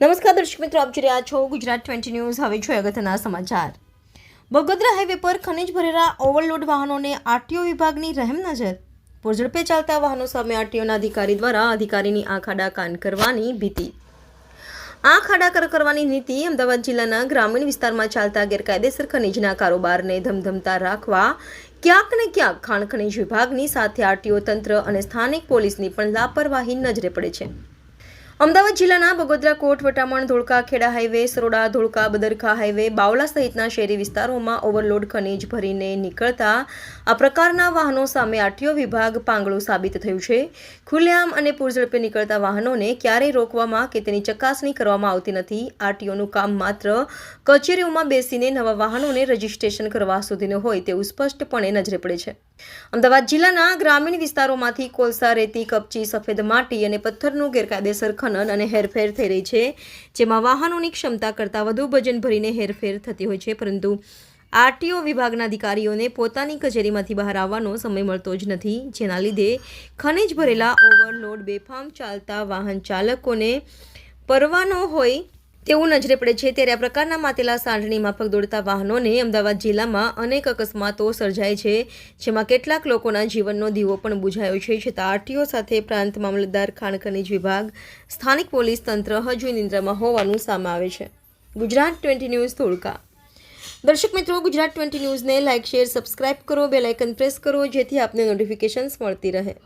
નમસ્કાર દર્શક મિત્રો, આપ જોઈ રહ્યા છો ગુજરાત ટ્વેન્ટી ન્યૂઝ. હવે જોઈએ અગત્યના સમાચાર. બગોદરા હાઈવે પર ખનિજ ભરેલા ઓવરલોડ વાહનોને આરટીઓ વિભાગની રહેમ નજર. પૂરઝડપે ચાલતા વાહનો સામે આરટીઓના અધિકારી દ્વારા અધિકારીની આંખ આડા કાન કરવાની ભીતિ. આંખ આડા કર કરવાની નીતિ અમદાવાદ જિલ્લાના ગ્રામીણ વિસ્તારમાં ચાલતા ગેરકાયદેસર ખનીજના કારોબારને ધમધમતા રાખવા ક્યાંક ને ક્યાંક ખાણ ખનીજ વિભાગની સાથે આરટીઓ તંત્ર અને સ્થાનિક પોલીસની પણ લાપરવાહી નજરે પડે છે. અમદાવાદ જિલ્લાના બગોદરા કોટ, વટામણ, ધોળકા, ખેડા હાઈવે, સરોડા, ધોળકા, બદરખા હાઈવે, બાવળા સહિતના શહેરી વિસ્તારોમાં ઓવરલોડ ખનીજ ભરીને નીકળતા આ પ્રકારના વાહનો સામે આરટીઓ વિભાગ પાંગળું સાબિત થયું છે. ખુલ્લેઆમ અને પૂરઝડપે નીકળતા વાહનોને ક્યારેય રોકવામાં કે તેની ચકાસણી કરવામાં આવતી નથી. આરટીઓનું કામ માત્ર કચેરીઓમાં બેસીને નવા વાહનોને રજીસ્ટ્રેશન કરવા સુધીનું હોય તેવું સ્પષ્ટપણે નજરે પડે છે. અમદાવાદ જિલ્લાના ગ્રામીણ વિસ્તારોમાંથી કોલસા, રેતી, કપચી, સફેદ માટી અને પથ્થરનું ગેરકાયદેસર ખનન અને હેરફેર થઈ રહી છે, જેમાં વાહનોની ક્ષમતા કરતાં વધુ વજન ભરીને હેરફેર થતી હોય છે, પરંતુ આરટીઓ વિભાગના અધિકારીઓને પોતાની કચેરીમાંથી બહાર આવવાનો સમય મળતો જ નથી, જેના લીધે ખનીજ ભરેલા ઓવરલોડ બેફામ ચાલતા વાહન ચાલકોને પરવાનો હોય તેવું નજરે પડે છે ત્યારે આ પ્રકારના માતેલા સાંઠણી માફક દોડતા વાહનોને અમદાવાદ જિલ્લામાં અનેક અકસ્માતો સર્જાય છે, જેમાં કેટલાક લોકોના જીવનનો દીવો પણ બુઝાયો છે. છતાં આરટીઓ સાથે પ્રાંત મામલતદાર ખાણ ખનીજ વિભાગ, સ્થાનિક પોલીસ તંત્ર હજુ નિંદ્રામાં હોવાનું સામે આવે છે. Gujarat twenty news Dholka. દર્શક મિત્રો, ગુજરાત ટ્વેન્ટી ન્યૂઝને લાઇક શેર, સબસ્ક્રાઇબ કરો બેલાઇકન પ્રેસ કરો, જેથી આપને નોટિફિકેશન્સ મળતી રહે.